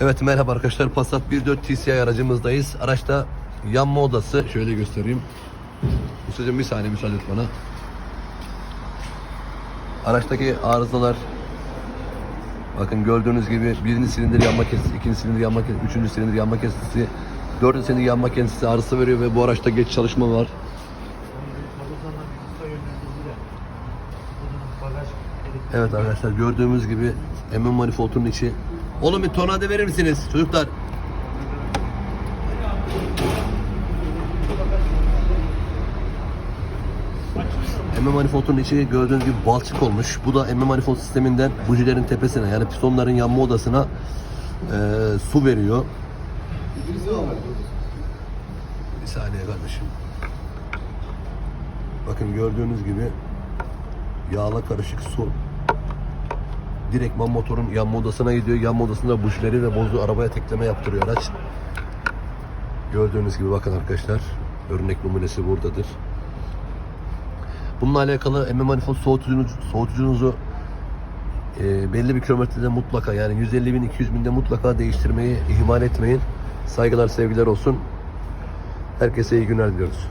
Evet merhaba arkadaşlar Passat 1.4 TCI aracımızdayız. Araçta yanma odası şöyle göstereyim. Ustacığım bir saniye müsaade et bana. Araçtaki arızalar bakın gördüğünüz gibi birinci silindir yanma kesisi, ikinci silindir yanma kesisi, üçüncü silindir yanma kesisi, dördüncü silindir yanma kesisi arıza veriyor ve bu araçta geç çalışma var. Evet arkadaşlar gördüğümüz gibi emin manifoldunun içi. Oğlum bir tornado verir misiniz çocuklar? Emme manifoldunun içi gördüğünüz gibi balçık olmuş. Bu da emme manifold sisteminden bujilerin tepesine yani pistonların yanma odasına eee, su veriyor. Bir saniye kardeşim. Bakın gördüğünüz gibi yağla karışık su direktman motorun yanma odasına gidiyor. Yanma odasında bujileri ve bozu arabaya tekleme yaptırıyor araç. Gördüğünüz gibi bakın arkadaşlar örnek numunesi buradadır. Bununla alakalı emme manifold soğutucunuzu, soğutucunuzu e, belli bir kilometrede mutlaka yani 150 bin 200 binde mutlaka değiştirmeyi ihmal etmeyin. Saygılar sevgiler olsun. Herkese iyi günler diliyoruz.